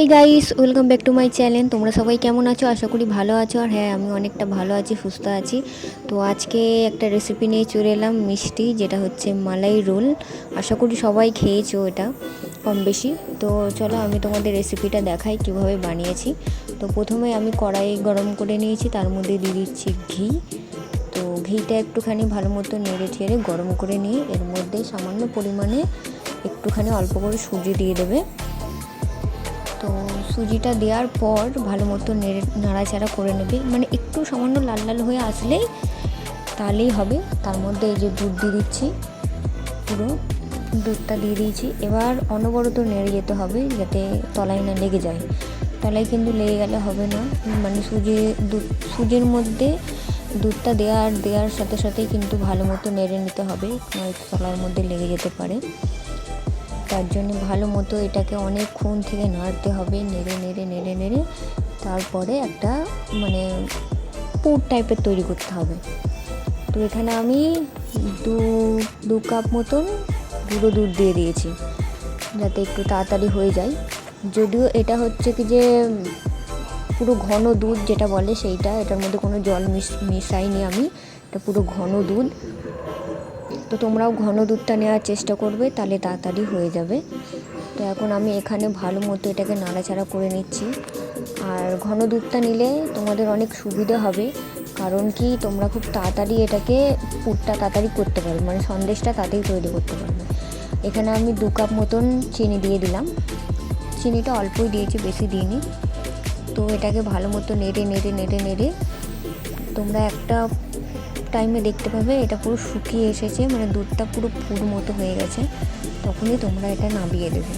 এই guys welcome back to my channel তোমরা সবাই কেমন আছো? আশা করি ভালো আছো। আর হ্যাঁ আমি অনেকটা ভালো আছি, সুস্থ আছি। তো আজকে একটা রেসিপি নিয়ে চলে এলাম মিষ্টি, যেটা হচ্ছে মালাই রোল। আশা করি সবাই খেয়েছো এটা কম বেশি। তো চলো আমি তোমাদের রেসিপিটা দেখাই কীভাবে বানিয়েছি। তো প্রথমে আমি কড়াই গরম করে নিয়েছি, তার মধ্যে দিয়ে দিচ্ছি ঘি। তো ঘিটা একটুখানি ভালো মতো নেড়ে ঠেড়ে গরম করে নিয়ে এর মধ্যে সামান্য পরিমাণে একটুখানি অল্প করে সুজি দিয়ে দেবে। সুজিটা দেওয়ার পর ভালো মতো নেড়ে নাড়াচাড়া করে নেবে। মানে একটু সামান্য লাল লাল হয়ে আসলেই তাহলেই হবে। তার মধ্যে এই যে দুধ দিয়ে দিচ্ছি, পুরো দুধটা দিয়ে দিয়েছি। এবার অনবরত নেড়ে যেতে হবে যাতে তলায় না লেগে যায়। তলায় কিন্তু লেগে গেলে হবে না। মানে সুজি, দুধ, সুজির মধ্যে দুধটা দেওয়ার দেওয়ার সাথে সাথেই কিন্তু ভালো মতো নেড়ে নিতে হবে। তলার মধ্যে লেগে যেতে পারে। তার জন্য ভালো মতো এটাকে অনেকক্ষণ থেকে নাড়তে হবে, নেড়ে নেড়ে নেড়ে নেড়ে। তারপরে একটা মানে পুর টাইপের তৈরি করতে হবে। তো এখানে আমি দু দু কাপ মতন গুঁড়ো দুধ দিয়ে দিয়েছি, যাতে একটু তাড়াতাড়ি হয়ে যায়। যদিও এটা হচ্ছে কি যে পুরো ঘন দুধ যেটা বলে সেইটা, এটার মধ্যে কোনো জল মিশ, মিশাইনি আমি। এটা পুরো ঘন দুধ। তো তোমরাও ঘন দুধটা নেওয়ার চেষ্টা করবে, তাহলে তাড়াতাড়ি হয়ে যাবে। তো এখন আমি এখানে ভালো মতো এটাকে নাড়াচাড়া করে নিচ্ছি। আর ঘন দুধটা নিলে তোমাদের অনেক সুবিধা হবে, কারণ কি তোমরা খুব তাড়াতাড়ি এটাকে পুরটা তাড়াতাড়ি করতে পারবে মানে সন্দেশটা তাড়াতাড়ি তৈরি করতে পারবে। এখানে আমি দু কাপ মতন চিনি দিয়ে দিলাম। চিনিটা অল্পই দিয়েছি, বেশি দিইনি। তো এটাকে ভালো মতো নেড়ে নেড়ে নেড়ে নেড়ে তোমরা একটা টাইমে দেখতে পাবে, এটা পুরো শুকিয়ে এসেছে মানে দুধটা পুরো পুর মতো হয়ে গেছে। তখনই তোমরা এটা নামিয়ে দেবে।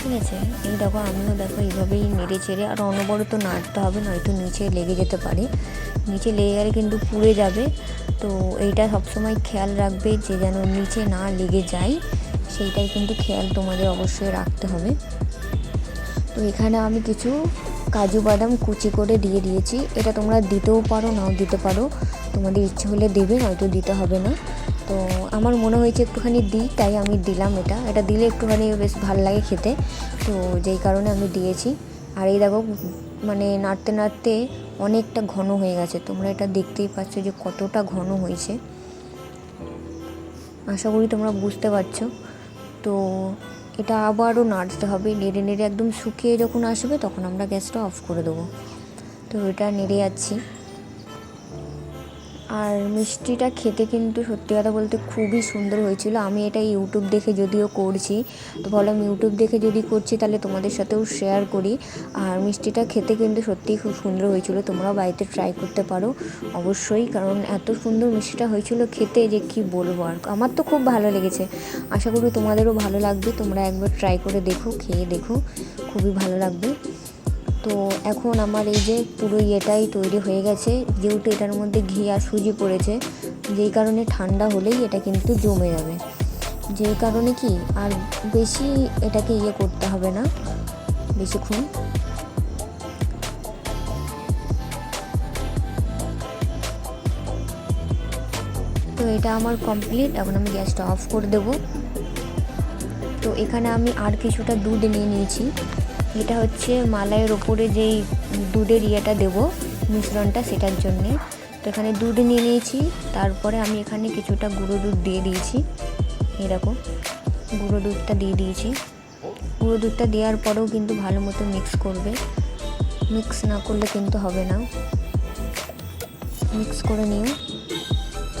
ঠিক আছে? এই দেখো, আমিও দেখো এইভাবেই নেড়ে চেড়ে, আর অনবরত নাড়তে হবে, নয়তো নিচে লেগে যেতে পারে। নিচে লেগে গেলে কিন্তু পুড়ে যাবে। তো এইটা সবসময় খেয়াল রাখবে যে যেন নিচে না লেগে যায়। সেইটাই কিন্তু খেয়াল তোমাদের অবশ্যই রাখতে হবে। তো এখানে আমি কিছু কাজু বাদাম কুচি করে দিয়ে দিয়েছি। এটা তোমরা দিতেও পারো, নাও দিতে পারো। তোমাদের ইচ্ছে হলে দেবে নয়তো দিতে হবে না। তো আমার মনে হয়েছে একটুখানি দিই, তাই আমি দিলাম এটা। এটা দিলে একটুখানি বেশ ভালো লাগে খেতে। তো যেই কারণে আমি দিয়েছি। আর এই দেখো মানে নাড়তে নাড়তে অনেকটা ঘন হয়ে গেছে। তোমরা এটা দেখতেই পাচ্ছ যে কতটা ঘন হয়েছে। আশা করি তোমরা বুঝতে পারছ। তো এটা আবারও নাড়তে হবে। নেড়ে নেড়ে একদম শুকিয়ে যখন আসবে, তখন আমরা গ্যাসটা অফ করে দেবো। তো এটা নেড়ে যাচ্ছি। আর মিষ্টিটা খেতে কিন্তু সত্যি কথা বলতে খুবই সুন্দর হয়েছিল। আমি এটা ইউটিউব দেখে যদিও করছি, তো ভাবলাম ইউটিউব দেখে যদি করছি তাহলে তোমাদের সাথেও শেয়ার করি। আর মিষ্টিটা খেতে কিন্তু সত্যিই খুব সুন্দর হয়েছিল, তোমরাও বাড়িতে ট্রাই করতে পারো অবশ্যই, কারণ এত সুন্দর মিষ্টিটা হয়েছিল খেতে যে কি বলব আর। আমার তো খুব ভালো লেগেছে, আশা করি তোমাদেরও ভালো লাগবে, তোমরা একবার ট্রাই করে দেখো, খেয়ে দেখো, খুবই ভালো লাগবে। তো এখন আমার এই যে পুরো ইয়েটাই তৈরি হয়ে গেছে, যেহেতু এটার মধ্যে ঘি আর সুজি পড়েছে, যেই কারণে ঠান্ডা হলেই এটা কিন্তু জমে যাবে। যেই কারণে কি আর বেশি এটাকে ইয়ে করতে হবে না, বেশিক্ষণ। তো এটা আমার কমপ্লিট এখন আমি গ্যাসটা অফ করে দেবো। তো এখানে আমি আর কিছুটা দুধ নিয়ে নিয়েছি। এটা হচ্ছে মালাইয়ের ওপরে যেই দুধের ইয়েটা দেবো, মিশ্রণটা সেটার জন্যে। তো এখানে দুধ নিয়ে নিয়েছি, তারপরে আমি এখানে কিছুটা গুঁড়ো দুধ দিয়ে দিয়েছি। এরকম গুঁড়ো দুধটা দিয়ে দিয়েছি। গুঁড়ো দুধটা দেওয়ার পরেও কিন্তু ভালো মতো মিক্স করবে। মিক্স না করলে কিন্তু হবে না। মিক্স করে নিও।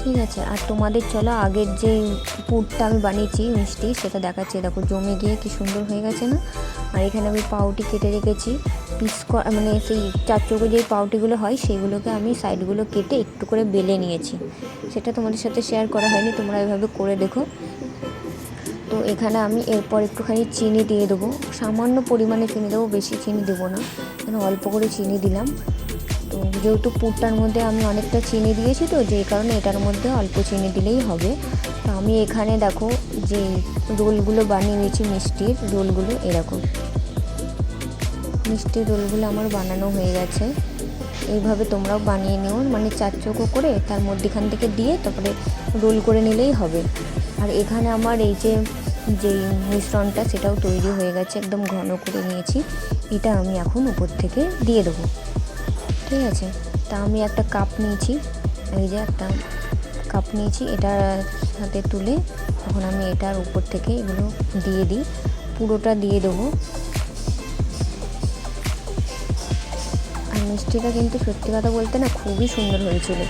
ঠিক আছে, আর তোমাদের চলো আগের যে পুরটা আমি বানিয়েছি, মিষ্টি, সেটা দেখাচ্ছি। দেখো, জমে গিয়ে কি সুন্দর হয়ে গেছে না? আর এখানে আমি পাউটি কেটে রেখেছি। পিস মানে সেই চার চোখে যেই পাউটিগুলো হয়, সেগুলোকে আমি সাইডগুলো কেটে একটু করে বেলে নিয়েছি। সেটা তোমাদের সাথে শেয়ার করা হয়নি, তোমরা এভাবে করে দেখো। তো এখানে আমি এরপর একটুখানি চিনি দিয়ে দেবো। সামান্য পরিমাণে চিনি দেবো, বেশি চিনি দেবো না। এখানে অল্প করে চিনি দিলাম। তো যেহেতু পুরটার মধ্যে আমি অনেকটা চিনি দিয়েছি তো, যেই কারণে এটার মধ্যে অল্প চিনি দিলেই হবে। তো আমি এখানে দেখো যে রোলগুলো বানিয়ে নিয়েছি, মিষ্টির রোলগুলো এরকম। মিষ্টির রোলগুলো আমার বানানো হয়ে গেছে। এইভাবে তোমরাও বানিয়ে নিও মানে চার করে তার মধ্যেখান থেকে দিয়ে তারপরে রোল করে নিলেই হবে। আর এখানে আমার এই যে যেই মিশ্রণটা সেটাও তৈরি হয়ে গেছে, একদম ঘন করে নিয়েছি। এটা আমি এখন উপর থেকে দিয়ে দেবো। ঠিক আছে? তা আমি একটা কাপ নিয়েছি। এই যে একটা কাপ নিয়েছি এটার সাথে তুলে এখন আমি এটার উপর থেকে এগুলো দিয়ে দিই। পুরোটা দিয়ে দেবো। আর মিষ্টিটা কিন্তু সত্যি কথা বলতে না খুবই সুন্দর হয়েছিল।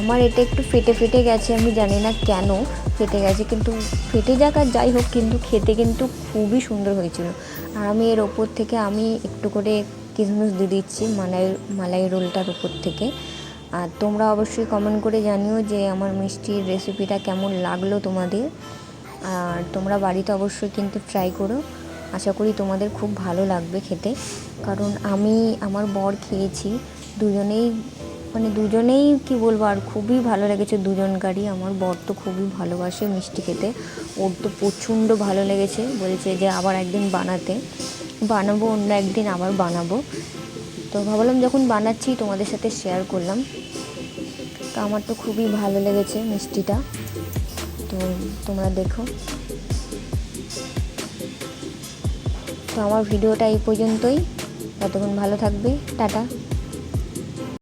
আমার এটা একটু ফেটে ফেটে গেছে, আমি জানি না কেন ফেটে গেছে, কিন্তু ফেটে যাক আর যাই হোক, কিন্তু খেতে কিন্তু খুবই সুন্দর হয়েছিল। আর আমি এর ওপর থেকে আমি একটু করে কিশমিশ দিয়ে দিচ্ছি মালাই মালাই রোলটার উপর থেকে। আর তোমরা অবশ্যই কমেন্ট করে জানিও যে আমার মিষ্টির রেসিপিটা কেমন লাগল তোমাদের। আর তোমরা বাড়িতে অবশ্যই কিন্তু ট্রাই করো। আশা করি তোমাদের খুব ভালো লাগবে খেতে। কারণ আমি, আমার বর খেয়েছি। দুজনেই মানে দুজনেই কি বলব, আর খুবই ভালো লেগেছে দুজনকারই। আমার বর তো খুবই ভালোবাসে মিষ্টি খেতে। ওর তো প্রচণ্ড ভালো লেগেছে। বলেছে যে আবার একদিন বানাতে। বানাবো, অন্য একদিন আবার বানাবো। তো ভাবলাম যখন বানাচ্ছি তোমাদের সাথে শেয়ার করলাম। তো আমার তো খুবই ভালো লেগেছে মিষ্টিটা। তো তোমরা দেখো। তো আমার ভিডিওটা এই পর্যন্তই। ততক্ষণ ভালো থাকবে। টাটা।